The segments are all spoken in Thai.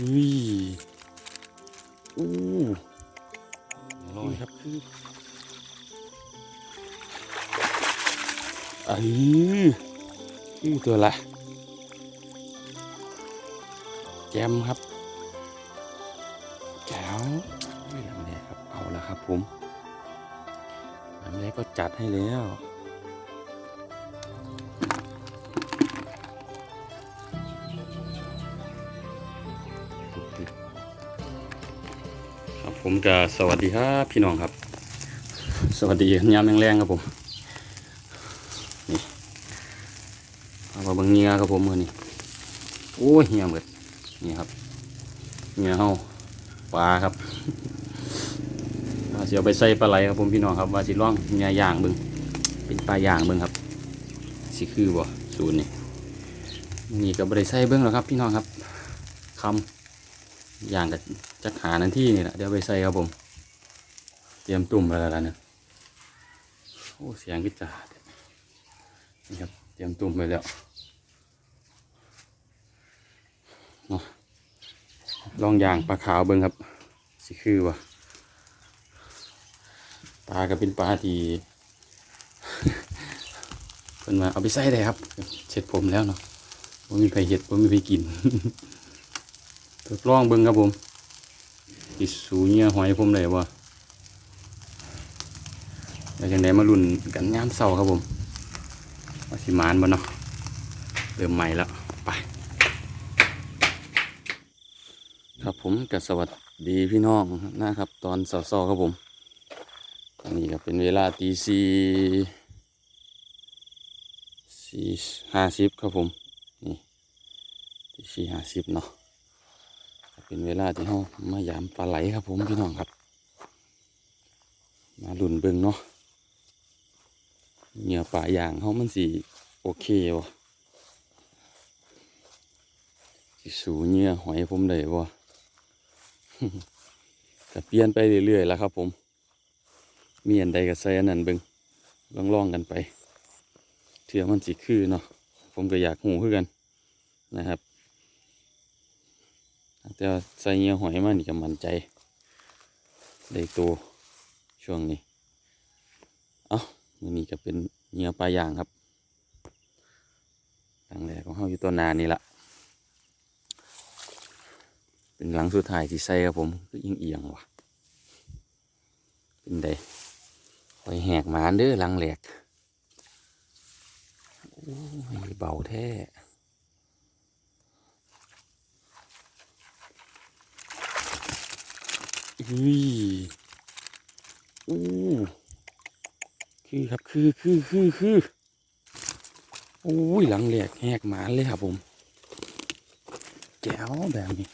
อุ้ยอู้อร่อยครับคือเอ้ยคือตัวละแจมครับแจ๋วอุ้ยลำแรกครับเอาละครับผมลำแรกก็จัดให้แล้ว ผมก็สวัสดีครับพี่น้องครับ สวัสดียามแรงๆครับผมนี่เอามาเงเงียครับผมมือนี่โอ้ยเหี่ยหมดนี่ครับเงียเฮาปลาครับว่าสิเอาไปใส่ปลาไหลครับผมพี่น้องครับว่าสิล่องเงียย่างบึงเป็นปลาย่างบึงครับสิคือบ่ศูนย์นี่นี่ก็บริใส่เบิ้งแล้วครับ พี่น้องครับคำอย่างกับ จะหานันที่นี่แหละเดี๋ยวไปใส่ครับผม เตรียมตุ่มไปแล้วเนี่ยโอ้เสียงกิจาดนี่ครับเตรียมตุ่มไปแล้วเนาะลองอย่างปลาขาวเบิ้งครับ สิคือวะปลาก็เป็นปลาที่เป็นมาเอาไปใส่ได้ครับเช็ดผมแล้วเนาะผมมีไผเห็ดผมมีไผกินทดลองเบิ่งครับผม ติสูเงียหอยผมเลยว่าแล้วจังไดมาลุ่นกันยามเศร้าครับผมว่าสิมานบ่เนาะเริ่มใหม่แล้วไปครับผมกับสวัสดีพี่น้องนะครับ ตอนเศร้าๆครับผมตอนนี้ก็เป็นเวลาตีสี่สี่ห้าสิบครับผมนี่ตีสี่ห้าสิบเนาะ เป็นเวลาที่เขามายามปลาไหลครับผมพี่น้องครับ มาหลุนเบิงเนาะเหงื่อป่าอย่างเขามันสีโอเควะสิสูเงื่อหอยผมเลยวะจะเปลี่ยนไปเรื่อยๆแล้วครับผม มีอันใดก็ใส่อันนั้นเบิงลองๆกันไปเถื่อมันสิคือเนาะผมก็อยากหูคือกันนะครับ แต่ใส่เงี้ยหอยมานี่ก็มั่นใจได้ตัวช่วงนี้ เอามือนี้ก็เป็นเงี้ยปลาย่างครับหลังแรกของเขาอยู่ตัวนานี่ละเป็นหลังสุดท้ายที่ใส่ครับผมก็ยิ่งเอียงว่ะ เป็นไดคอยแหกหมานเด้อหลังแหลกโอ้ยเบาแท้ อุ้ยอู้คือครับคือคือคือคือโอ้ยหลังแหลกแหกหมานเลยครับผมแจ๋วแบบนี้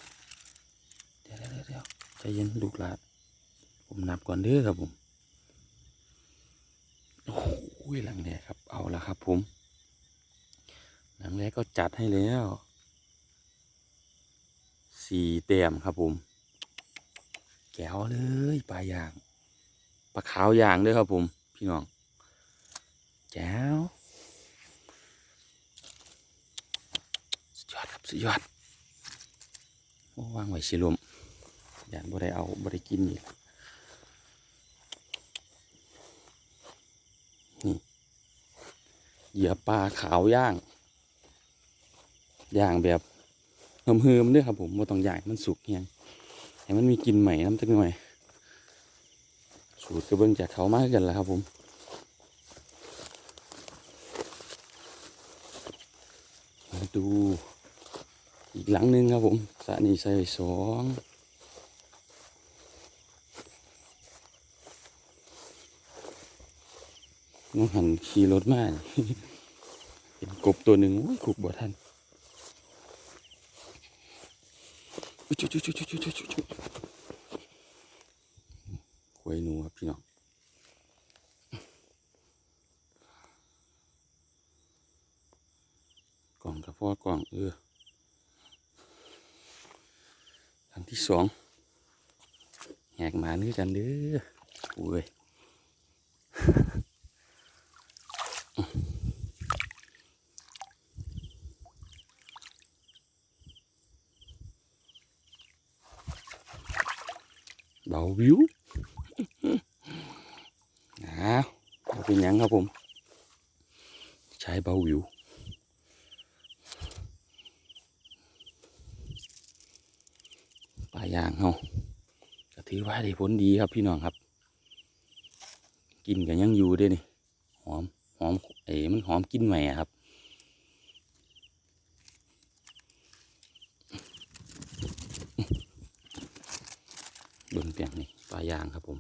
เดี๋ยวเดี๋ยวเดี๋ยวใจเย็นลูกหลานผมนับก่อนเด้อครับผมโอ้ยหลังแหลกครับเอาละครับ ผม หลังแรกก็จัดให้แล้วสี่เต็มครับผม แก้วเลยปลาย่างปลาขาวย่างด้วยครับผมพี่น้องแก้วสุดยอดครับสุดยอดวางไว้สิลมย่านบ่ได้เอาบ่ได้กินอีกนี่เหยื่อปลาขาวย่างย่างแบบเฮิมๆด้วยครับผมบ่ต้องย่างให้มันสุกเฮียง ให้มันมีกลิ่นใหม่น้ำจักหน่อย สูตรกระเบื้องจากเขามากกันแล้วครับผมมาดูอีกหลังหนึ่งครับผมสระนี้ใส่สองน้องหันขี่รถมาเห็นกบตัวหนึ่งโอ้ยขุบบ่ทัน อุ๊ยจุ๊จุ๊จุ๊จุ๊จุ๊จุ๊จุ๊จุ๊ควยหนูครับพี่น้องกล่องกับพ่อกล่องเออทันที่สองแหกหมานี่กันเด้อโอ้ย เบาวิว นะเอาเป็นหยังครับผม ใช้เบาวิว ปลายางเฮาก็ถือว่าได้ผลดีครับพี่น้องครับ กินกันยังอยู่ด้วยนี่หอมหอมเอ๋มันหอมกินใหม่ครับเบิ่งเปียงนี่ปลายางครับผม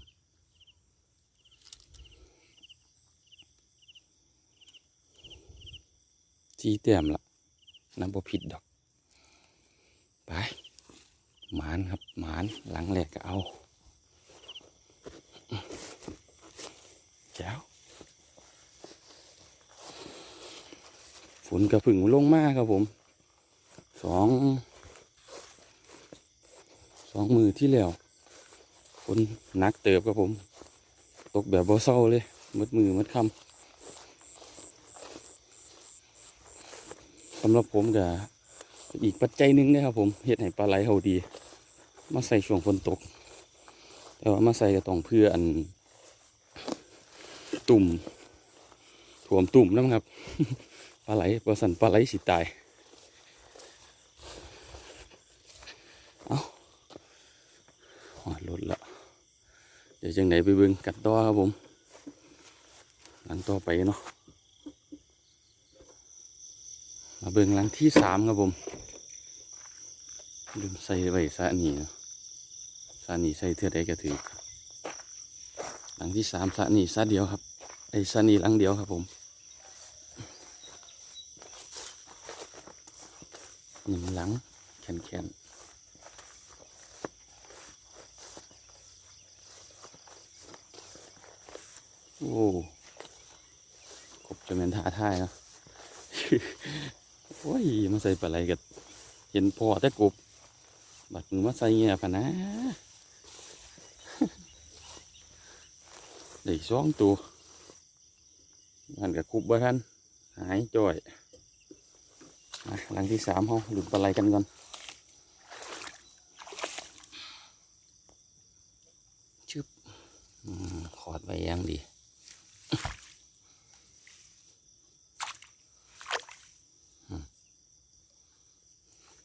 ที่เต็มละน้ำบ่ผิดดอก ไป หมานครับหมานหลังแหลกก็เอาแจ้วฝนกระผึ่งลงมากครับผมสองสองมือที่แล้วฝนหนักเติบครับผม ตกแบบบ่เศร้าเลยมัดมือมัดคำสำหรับผมกับอีกปัจจัยหนึ่งนะครับผมเห็ดให้ปลาไหลเขาดี มาใส่ช่วงฝนตก แต่ว่ามาใส่ก็ต้องเพื่ออัน ตุ่มถ่วมตุ่มนะครับปลาไหลปลาสันปลาไหลสิตาย เอาหอดรถละ เดี๋ยวจังไหนไปเบิ่งกัดต่อครับผม หลังต่อไปเนาะ มาเบิ่งหลังที่สามครับผมลืมใส่ไว้ซะนี่เนาะ ซะนี่ใส่เท่าใดก็ถือครับหลังที่สามซะนี่ซะเดียวครับ ไอ้ซะนี่หลังเดียวครับผมหนึ่งหลังแขนแขนโอ้กบจะเป็นท่าท่ายนะโอ้ยมาใส่ปลาไหลกันเห็นพอแต่กบ บัดมือมาใส่เงี้ยพะนะ ได้สองตัวมันกับคุบบ่ทันหายจ่อยมาหลังที่สามห้องหลุดปลาไหลกันก่อนชึบอืมขอดไว้อยังดี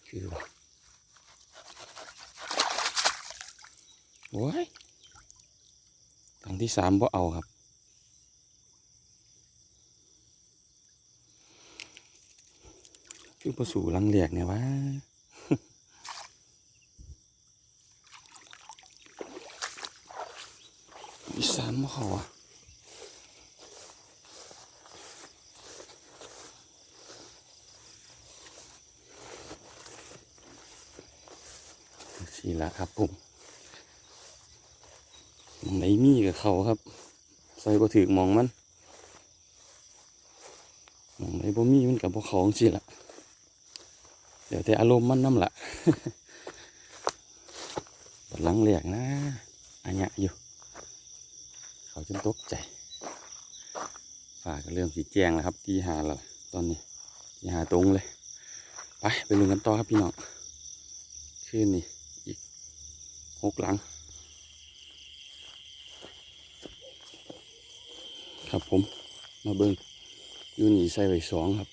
คือว่าโอ้ยครั้ง ที่สามบ่เอาครับ คือประสูหลังเหลียกเนี่ยวะที่สามบ่เขาอะสี่ละครับผม ไหนมีกับเขาครับใส่บ่ถือมองมันมองไหนบ่มีมันกับบ่เขาสิละเดี๋ยวแต่อารมณ์มันน้ำละบัดหลังเหลียกนะอันเนี้ยอยู่ เขาจนตกใจฝากเริ่มสีแจงแล้วครับที่หาแล้วตอนนี้ที่หาตรงเลย ไปไปลุยกันต่อครับพี่น้องคืนนี้อีกหกหลัง ครับผมมาเบิ้งยูนี่ใส่ไว้สองครับ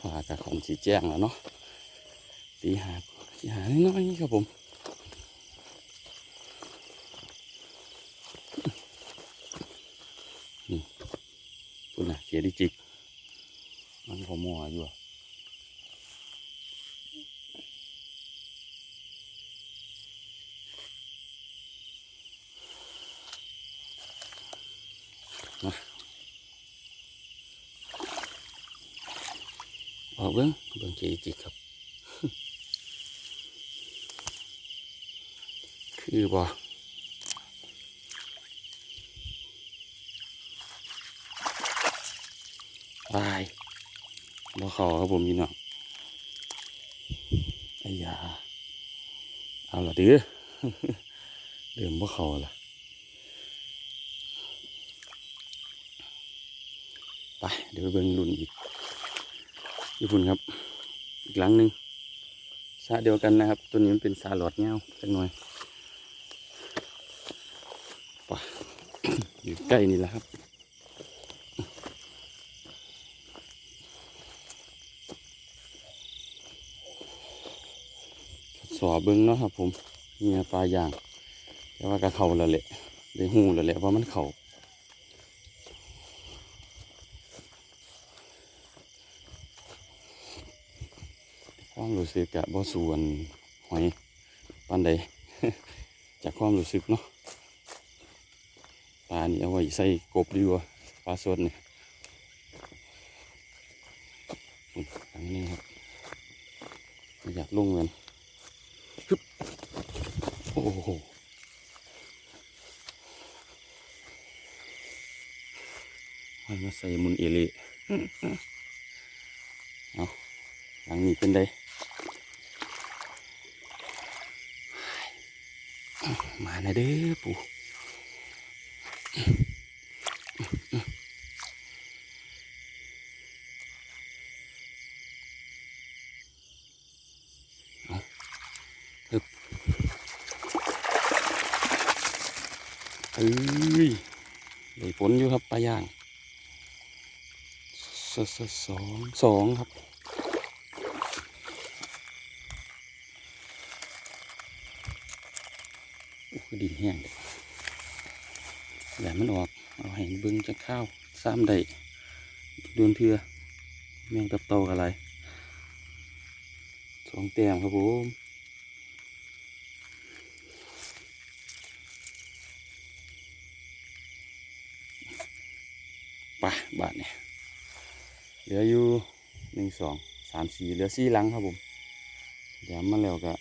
ฝากกับของสีแจ้งแล้วเนาะตีหาตีหาน้อยๆครับผมนี่คุณน่ะเขียดิจิกมันพอมัวอยู่อะมาออก เบิ้งเบิ้งเขียดิจิกครับ คือบ่ตายบ่ขาครับผมพี่น้องไอ้ยาเอาละเด้อเดิมบ่ขาละไปเดี๋ยวไปเบิ่งรุ่นอีก ญี่ปุ่นครับ อีกหลังหนึ่งสาเดียวกันนะครับ ตัวนี้มันเป็นสาหลอดเงาจังหน่อยป่ะอยู่ใกล้นี่แหละครับสอเบิ้งเนาะครับผมเนี่ยปลาอย่างแต่ว่ากระเข่าละเละได้หูละเละเพราะมันเขา สึกกะบ่ส่วนหอยปานใด จากความรู้สึกเนาะปลานี่เอาไว้ใส่กบดีกว่าปลาสดเนี่ยอันนี้ครับอยากลงเงินฮึบโอ้โหมันมาใส่มุนเอล่เอาหลังนี้เป็นได มาหนเด้อปู่เอ้ยได้ผลอยู่ครับปลาย่างสสสองสองครับโอ้คือ ดินแห้งเลยแหลมมันออก เอาให้เบิ้งจะข้าวซ้ำได้โดนเทือแมงตับโตอะไรสองแต้มครับผมไปบาทเนี่ยเหลืออยู่หนึ่งสองสามสี่เหลือสี่หลังครับผมเดี๋ยวมาแล้วก็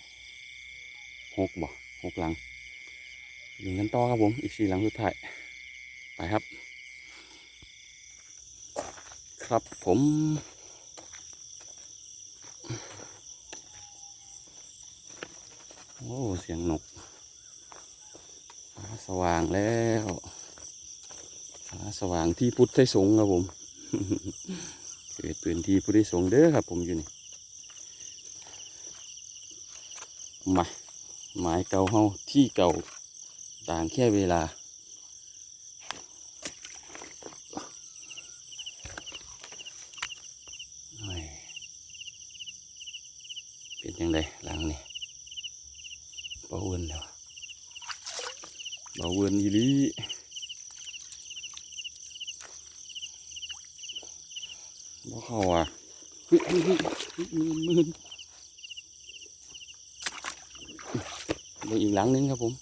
หกบ่หกหลัง หนึ่งกันต่อครับผม อีกสี่หลังสุดท้าย ไปครับ ครับผมโอ้เสียงนกฟ้าสว่างแล้วฟ้าสว่างที่พุทธไทยสงครับผมเกิดปืนที่พุทธไทยสงเด้อครับ ผมอยู่นี่มาหมายเก่าเฮาที่เก่า ต่างแค่เวลา เป็นยังไงหลังนี่เบาเวินแล้วเบาเวินอีลีบ่เข้าอะเฮ้ยเฮ้ยเฮ้ยเฮ้ยมืนมืนอีกหลังนึงครับผม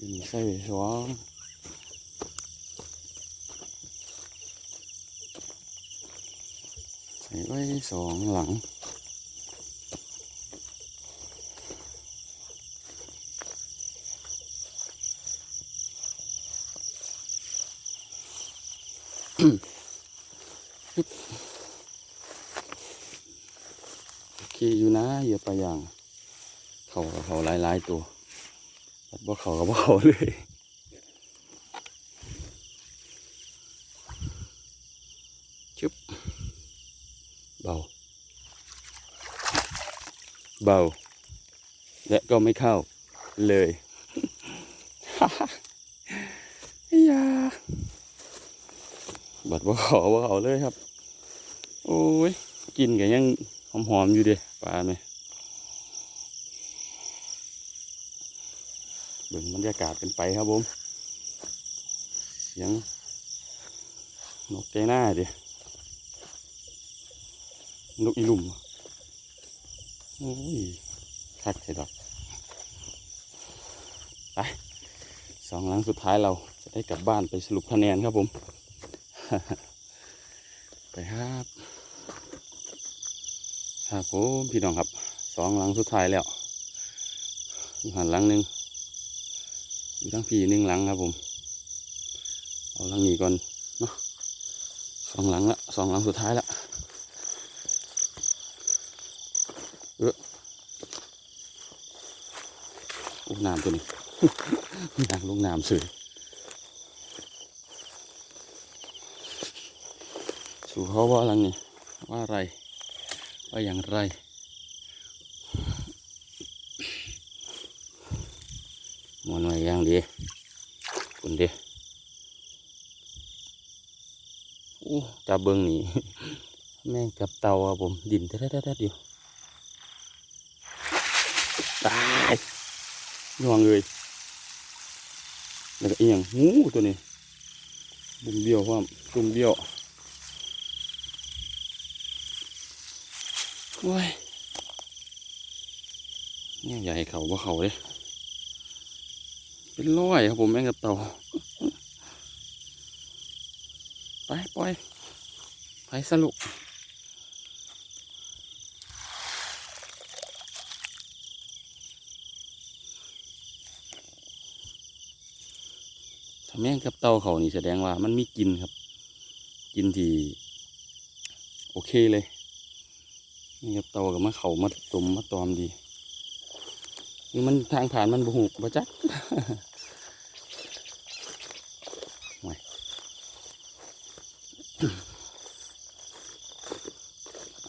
อยู่นี่ใส่ไว้สองใส่ไว้สองหลังโอเคอยู่นะเหยื่อปลาย่าง เขาเขาหลายๆตัว บ่เขากับบ่เขาเลยชึบเบา เบา และก็ไม่เข้าเลยอยาบัดบ่เขาบ่เขาเลยครับ โอ้ย กินกันยังหอมๆอยู่เด้ปลาไหม เบิ่งบรรยากาศกันไปครับผมเสียงนกใจหน้าดินกอีหลุ่มโอ้ยคักใช่ดอกไปสองหลังสุดท้ายเราจะได้กลับบ้านไปสรุปคะแนนครับผม ไปครับครับผมพี่น้องครับสองหลังสุดท้ายแล้วหันหลังหนึ่ง อยู่ทั้งพี่หนึ่งหลังครับผม เอาหลังนี้ก่อนเนาะสองหลังละสองหลังสุดท้ายละเออโอ้น้ำตัวนี้น้ำลงน้ำสือสู่เขาว่าหลังนี้ว่าอะไร ว่าอย่างไร มวนไว้อย่างดีคุณดีอู้จับเบิ้งนี่แม่งกับเตาครับผม ดินแท้ๆอยู่ตายย่วงเลยแล้วก็เอียงงูตัวนี้บุ่มเบี้ยวความตุ่มเบี้ยวโอ้ยเนี่ยใหญ่เขาว่าเขาเลย เป็นร้อยครับผมแมงกับเต่าไปปล่อยไปสรุปถ้าแม่งกับเต่าเขานี่แสดงว่ามันมีกินครับ กินที่โอเคเลยแม่งกับเต่ากับมะเขามาตุ่มมาตอมดีนี่มันทางผ่านมันบุหุบะจัก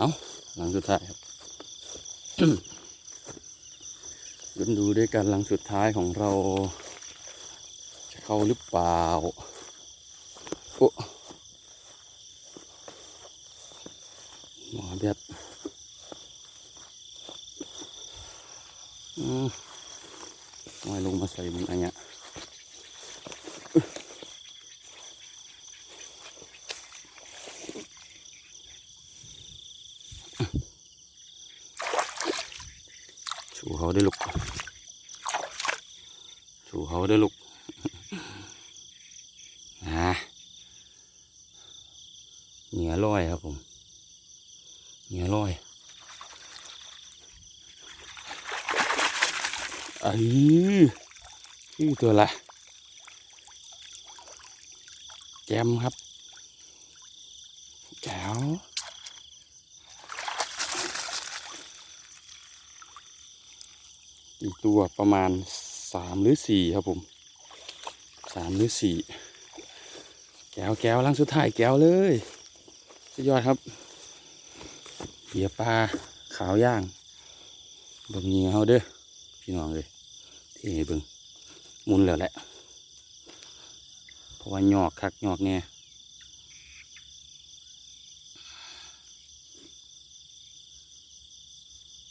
เอาหลังสุดท้ายครับลุ้นดูด้วยกันหลังสุดท้ายของเรา จะเข้าหรือเปล่า โอ้หมอแบบอืมเอาลงมาใส่มันอันเนี้ย เขาได้ลูกชูเขาได้ลูกนะเหนียลอยครับผมเหนียลอยอ้ยคือตัวละแจมครับแจ๋ว อีก ตัวประมาณสามหรือสี่ครับผมสามหรือสี่แก้วแก้วลังสุดท้ายแก้วเลยสุดยอดครับเหยียบปลาขาวย่างบิ่งเหงียเขาเด้อพี่น้องเลยที่ให้เบิ่งมุนแล้วแหละเพราะว่าหยอกคักหยอกแน่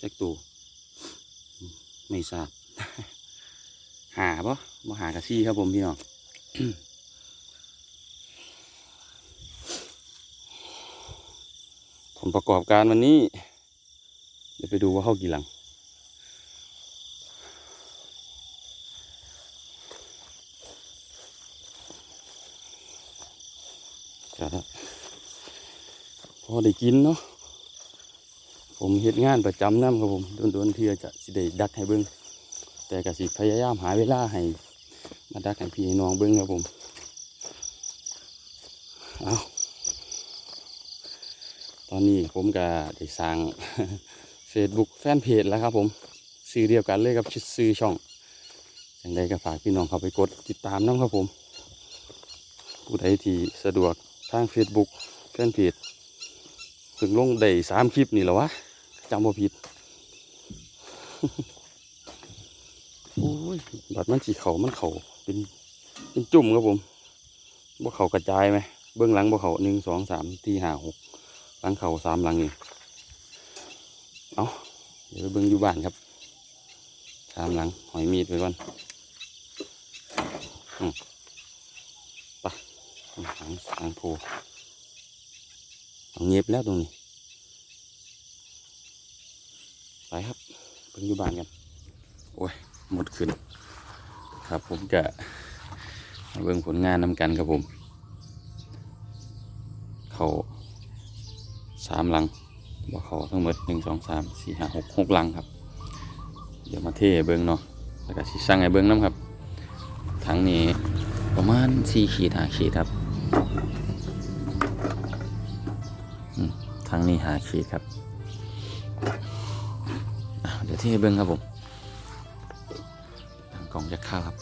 จักตู ไม่ทราบ หาปะมาหากระซี่ครับผมพี่น้องผลประกอบการวันนี้ เดี๋ยวไปดูว่าเข้ากี่หลัง พอได้กินเนาะ ผมเฮ็ดงานประจำนำครับผมโดนๆเทื่อจะสิได้ดักให้เบิ่งแต่ก็สิพยายามหาเวลาให้มาดักให้พี่น้องเบิ่งครับผมเอาตอนนี้ผมก็ได้สร้าง Facebook แฟนเพจแล้วครับผมซื้อเดียวกันเลยกับซื้อช่องอย่างใดก็ฝากพี่น้องเข้าไปกดติดตามน้ำครับผม ผู้ใดที่สะดวกทาง Facebook แฟนเพจถึงลงได้สามคลิปนี่แหละวะ จำบ่ผิดโอ้ยบัดมันสีเขามันเขาเป็นเป็นจุ่มครับผมบ่เขากระจายไหมเบื้องหลังบ่เขาหนึ่งสองสามที่ห้าหกหลังเขาสามหลังเองเอาเดี๋ยวไปเบิ่งอยู่บ้านครับสามหลังหอยมีดไปก่อนอืมไปะหลังหลังโพเอาเงียบแล้วตรงนี้ ไปครับเพิ่งอยู่บ้านกันโอ้ยหมดขึ้น ครับผมจะเบิ่งผลงานนำกันครับผม เขาสามหลังว่เขาทั้งหมดหนึ่งสองสามสี่ห้าหกหกหลังครับ เดี๋ยวมาเทเบิ่งเนาะแล้วก็สิสั่งให้เบิ่งน้ำครับทั้งนี้ประมาณสี่ขีดห้าขีดครับอืมทั้งนี้ห้าขีดครับ ที่ให้เบิ้งครับผมตั้งกล่องจะข้าวครับ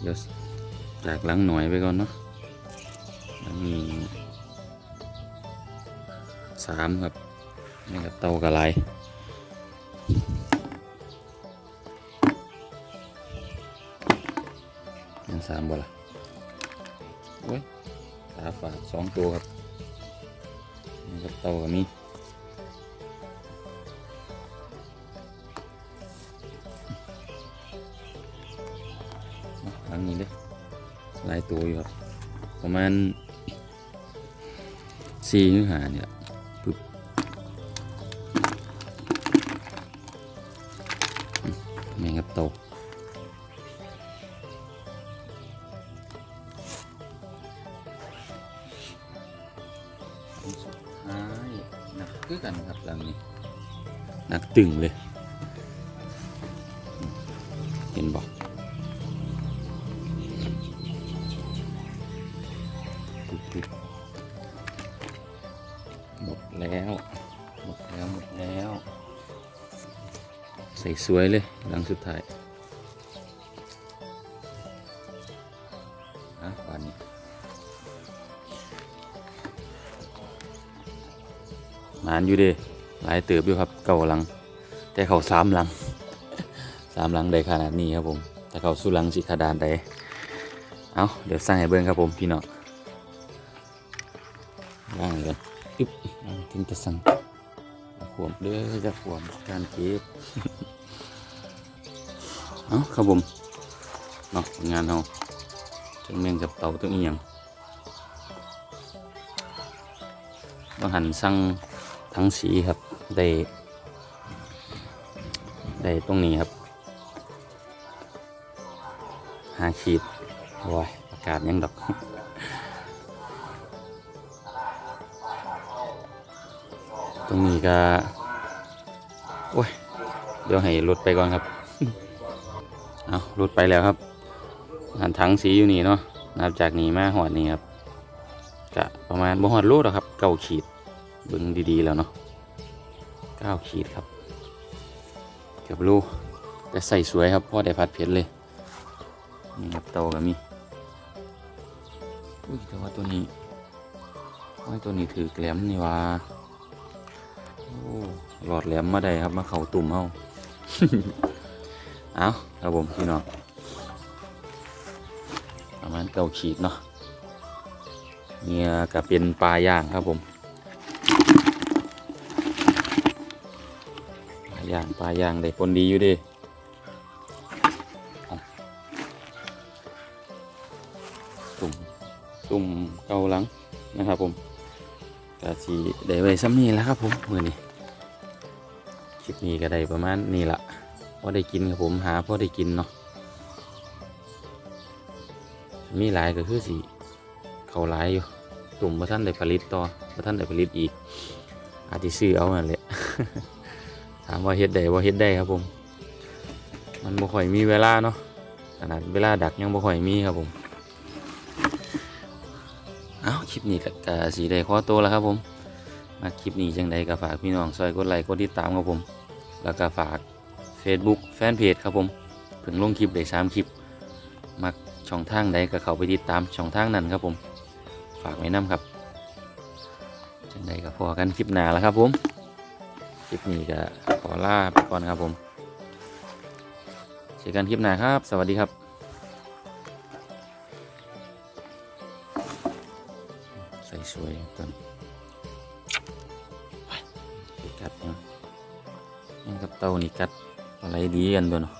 เดี๋ยวจากหลังหน่อยไปก่อนเนาะมีสามครับนี่กับเตากระไรยังสามบ่ล่ะโอ้ยตาฝาดสองตัวครับ นี่ครับเต่ากับมีหลังนี้เด้ลายตัวอยู่ครับ ประมาณสี่หรือหาเนี่ยปึ๊บอืมแมงกับเตา ตึงเลย เห็นบอกหมดแล้ว หมดแล้ว หมดแล้ว ใส่สวยเลยหลังสุดท้ายอะป่านนี้หมานอยู่เด้หลายเติบอยู่ครับเก่าหลัง แต่เขาสามหลังสามหลังได้ขนาดนี้ครับผมแต่เขาสู้หลังสิขนาดใดเอาเดี๋ยวสร้างให้เบิ่งครับผมพี่น้องว่างเลยกันอึ๊บถึงจะสั่งขวมเด้อจะขวมการเก็บเอาครับผมเนาะงานเราถึงเมงกับเตาถึงอีหยังต้องหันสั่งทั้งสีครับได้ ได้ตรงนี้ครับหาขีดโอ้ยอากาศยังดอกตรงนี้ก็โอ้ย เดี๋ยวให้รถไปก่อนครับ เอารถไปแล้วครับงานถังสีอยู่นี่เนาะ นับจากนี้มาหอดนี่ครับกะประมาณบ่หอดโลดหรอครับ เก้าขีดเบิ่งดีๆแล้วเนาะเก้าขีดครับ เกือบลูแต่ใส่สวยครับพ่อได้ผัดเผ็ดเลยนี่ครับเตาก็มีอุ้ยแต่ว่าตัวนี้ว่ตัวนี้ถือแหลมนี่ว่าโอ้หลอดแหลมมาได้ครับมาเข่าตุ่มเฮาเอาครับผมพี่น้องประมาณเก้าขีดเนาะเนี่ยก็เป็นปลาย่างครับผม ย่างปลาย่างได้ผลดีอยู่ดิตุ่มตุ่มเกาหลังนะครับผมกะสีได้ไว้ซ้ำนี้แล้วครับผมมือนี้คลิปนี้ก็ได้ประมาณนี้ละพอได้กินครับผมหาพอได้กินเนาะมีหลายก็คือสีเขาหลายอยู่ตุ่มมาท่านได้ผลิตต่อมาท่านได้ผลิตอีกอาจจะซื้อเอานั่นแหละามว่าเฮ็ดได้ว่าเฮ็ดได้ครับผม มันบ่ค่อยมีเวลาเนาะขนาดเวลาดักยังบ่ค่อยมีครับผมเอาคลิปนี้ก็กะสีได้ขอตัวแล้วครับผม มาคลิปนี้จังใดก็ฝากพี่น้องซอยกดไลค์กดติดตามครับผม แล้วก็ฝาก Facebook แฟนเพจครับผมเพิ่งลงคลิปได้สามคลิปมักช่องทางใดก็เข้าไปติดตามช่องทางนั้นครับผม ฝากไว้น้ำครับจังใดก็พอกันคลิปหน้าแล้วครับผม ลิปนี้ก็ขอลาไปก่อนครับผมเจอกันคลิปหน้าครับ สวัสดีครับใส่สวยต้นไปกัดเนาะยังกับเต่านี่กัดอะไรดีกันตัวเนาะ